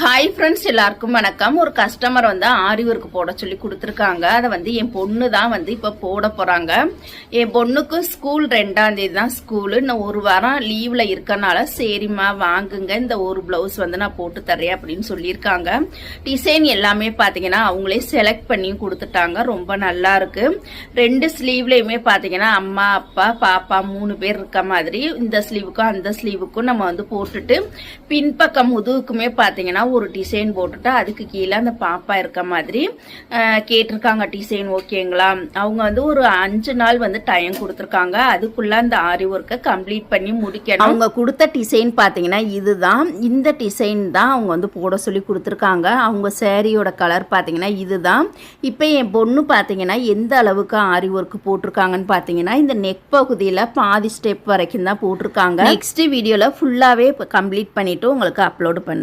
Hi friends எல்லாருக்கும் வணக்கம். ஒரு கஸ்டமர் வந்து ஆரி ஒர்க் போட சொல்லி கொடுத்துருக்காங்க. அதை வந்து என் பொண்ணு தான் வந்து இப்போ போட போகிறாங்க என் பொண்ணுக்கு ஸ்கூல் ரெண்டாம் தேதி தான் ஸ்கூலு இன்னும் ஒரு வாரம் லீவில் இருக்கனால சரிம்மா வாங்குங்க. இந்த ஒரு ப்ளவுஸ் வந்து நான் போட்டு தர்றேன் அப்படின்னு சொல்லியிருக்காங்க. டிசைன் எல்லாமே பார்த்தீங்கன்னா அவங்களே செலக்ட் பண்ணி கொடுத்துட்டாங்க. ரொம்ப நல்லா இருக்கு. ரெண்டு ஸ்லீவ்லையுமே பார்த்தீங்கன்னா அம்மா அப்பா பாப்பா மூணு பேர் இருக்க மாதிரி இந்த ஸ்லீவுக்கும் அந்த ஸ்லீவுக்கும் நம்ம வந்து போட்டுட்டு பின்பக்கம் முதுகுக்குமே பார்த்தீங்கன்னா ஒரு டிசைன் போட்டுட்டு அதுக்கு கீழே அந்த பாப்பா இருக்க மாதிரி கேட்டிருக்காங்க டிசைன் ஓகேங்களா? அவங்க வந்து ஒரு அஞ்சு நாள் வந்து டைம் கொடுத்துருக்காங்க. அதுக்குள்ள அந்த ஆரி ஒர்க்கை கம்ப்ளீட் பண்ணி முடிக்கணும். அவங்க கொடுத்த டிசைன் பார்த்தீங்கன்னா இதுதான். இந்த டிசைன் தான் அவங்க வந்து போட சொல்லி கொடுத்துருக்காங்க. அவங்க சேரீயோட கலர் பார்த்தீங்கன்னா இதுதான். இப்போ என் பொண்ணு பார்த்தீங்கன்னா எந்த அளவுக்கு ஆரி ஒர்க் போட்டிருக்காங்கன்னு பார்த்தீங்கன்னா இந்த நெக் பகுதியில் பாதி ஸ்டெப் வரைக்கும் தான் போட்டிருக்காங்க. நெக்ஸ்ட் வீடியோவில் ஃபுல்லாகவே கம்ப்ளீட் பண்ணிவிட்டு உங்களுக்கு அப்லோடு பண்ணுறேன்